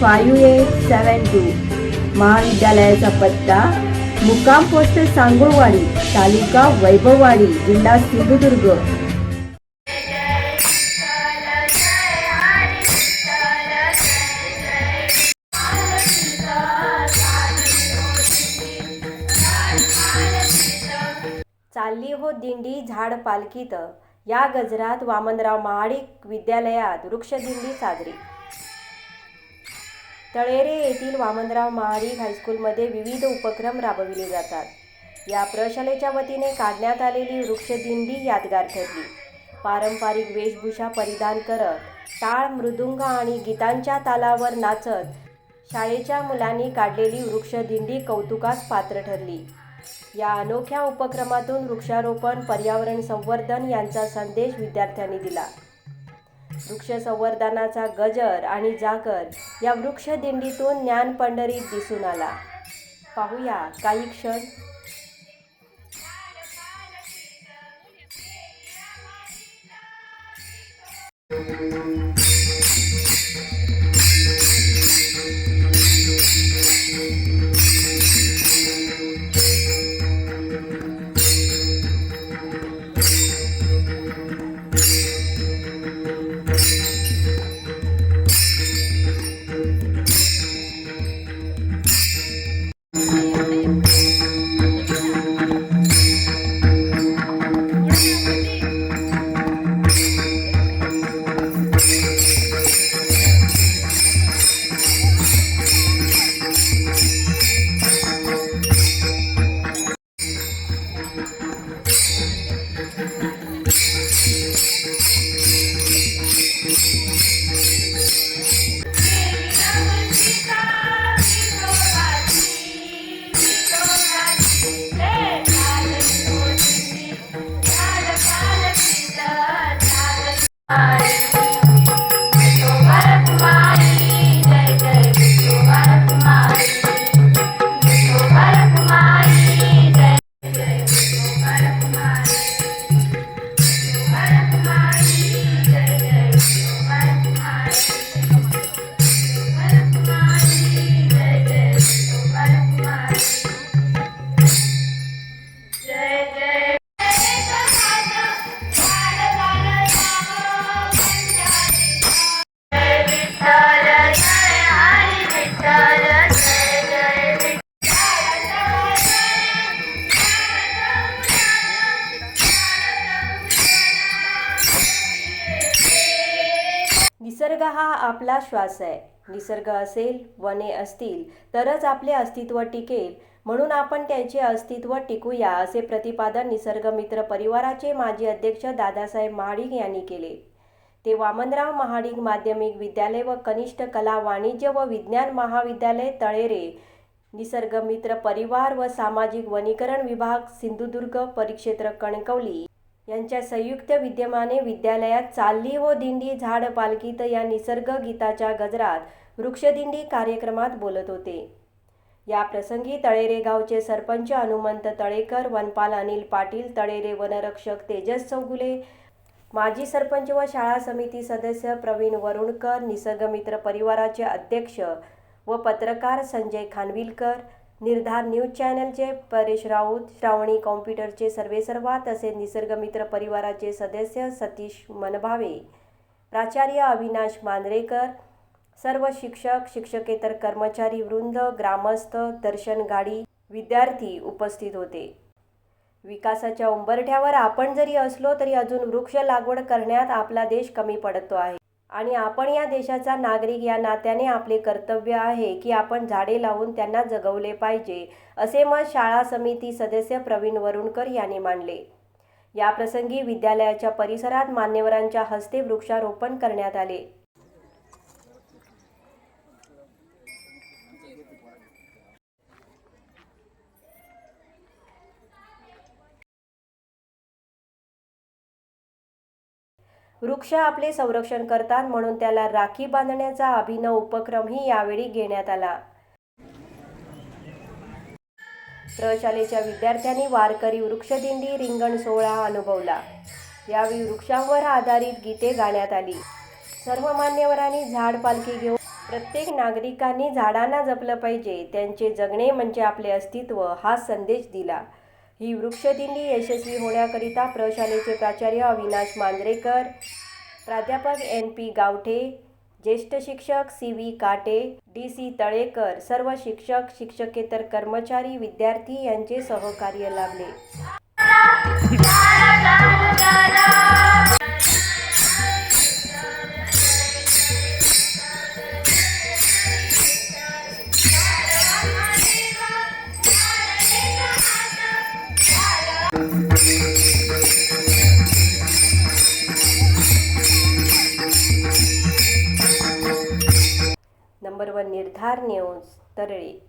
five eight seven two. महाविद्यालयाचा पत्ता मुक्काम पोस्ट सांगोळवाडी तालुका वैभववाडी जिल्हा सिंधुदुर्ग. चालली हो दिंडी झाड पालखीत. या गजरात वामनराव महाडिक विद्यालयात वृक्षदिंडी साजरी. तळेरे येथील वामनराव महाडिक हायस्कूलमध्ये विविध उपक्रम राबविले जातात. या प्रशालेच्या वतीने काढण्यात आलेली वृक्षदिंडी यादगार ठरली. पारंपरिक वेशभूषा परिधान करत टाळ मृदुंग आणि गीतांच्या तालावर नाचत शाळेच्या मुलांनी काढलेली वृक्षदिंडी कौतुकास पात्र ठरली. या अनोख्या उपक्रमातून वृक्षारोपण पर्यावरण संवर्धन यांचा संदेश विद्यार्थ्यांनी दिला. वृक्ष संवर्धनाचा गजर आणि जागर या वृक्ष दिंडीतून ज्ञान पंढरीत दिसून आला. पाहूया काही क्षण. I निसर्ग हा आपला श्वास आहे. निसर्ग असेल वने असतील तरच आपले अस्तित्व टिकेल. म्हणून आपण त्यांचे अस्तित्व टिकूया असे प्रतिपादन निसर्गमित्र परिवाराचे माजी अध्यक्ष दादासाहेब महाडिक यांनी केले. ते वामनराव महाडिक माध्यमिक विद्यालय व कनिष्ठ कला वाणिज्य व विज्ञान महाविद्यालय तळेरे निसर्गमित्र परिवार व सामाजिक वनीकरण विभाग सिंधुदुर्ग परिक्षेत्र कणकवली. यांच्या संयुक्त विद्यमाने विद्यालयात चालली हो दिंडी झाड पालखीत या निसर्ग गीताच्या गजरात वृक्षदिंडी कार्यक्रमात बोलत होते. या प्रसंगी तळेरे गावचे सरपंच हनुमंत तळेकर वनपाल अनिल पाटील तळेरे वनरक्षक तेजस चौगुले माजी सरपंच व शाळा समिती सदस्य प्रवीण वरुणकर निसर्गमित्र परिवाराचे अध्यक्ष व पत्रकार संजय खानविलकर निर्धार न्यूज चॅनलचे परेश राऊत श्रावणी कॉम्प्युटरचे सर्वेसर्वा तसेच निसर्गमित्र परिवाराचे सदस्य सतीश मनभावे प्राचार्य अविनाश मांद्रेकर सर्व शिक्षक शिक्षकेतर कर्मचारी वृंद ग्रामस्थ दर्शन गाडी विद्यार्थी उपस्थित होते. विकासाच्या उंबरठ्यावर आपण जरी असलो तरी अजून वृक्ष लागवड करण्यात आपला देश कमी पडतो आहे. आणि आपण या देशाचा नागरिक या नात्याने आपले कर्तव्य आहे की आपण झाडे लावून त्यांना जगवले पाहिजे असे मत शाळा समिती सदस्य प्रवीण वरुणकर यांनी मांडले. याप्रसंगी विद्यालयाच्या परिसरात मान्यवरांच्या हस्ते वृक्षारोपण करण्यात आले. वृक्ष आपले संरक्षण करतात म्हणून त्याला राखी बांधण्याचा अभिनव उपक्रमही यावेळी घेण्यात आला. प्रशालेच्या विद्यार्थ्यांनी वारकरी वृक्षदिंडी रिंगण सोहळा अनुभवला. यावेळी वृक्षांवर आधारित गीते गाण्यात आली. सर्व मान्यवरांनी झाड पालखी घेऊन प्रत्येक नागरिकांनी झाडांना जपलं पाहिजे. त्यांचे जगणे म्हणजे आपले अस्तित्व हा संदेश दिला. ही वृक्षदिंडी यशस्वी होण्याकरिता प्रशालेचे प्राचार्य अविनाश मांजरेकर प्राध्यापक एन पी गावठे ज्येष्ठ शिक्षक C V Kate D C Talekar सर्व शिक्षक शिक्षकेतर कर्मचारी विद्यार्थी यांचे सहकार्य लाभले. Number one Nirdhar news Tarali.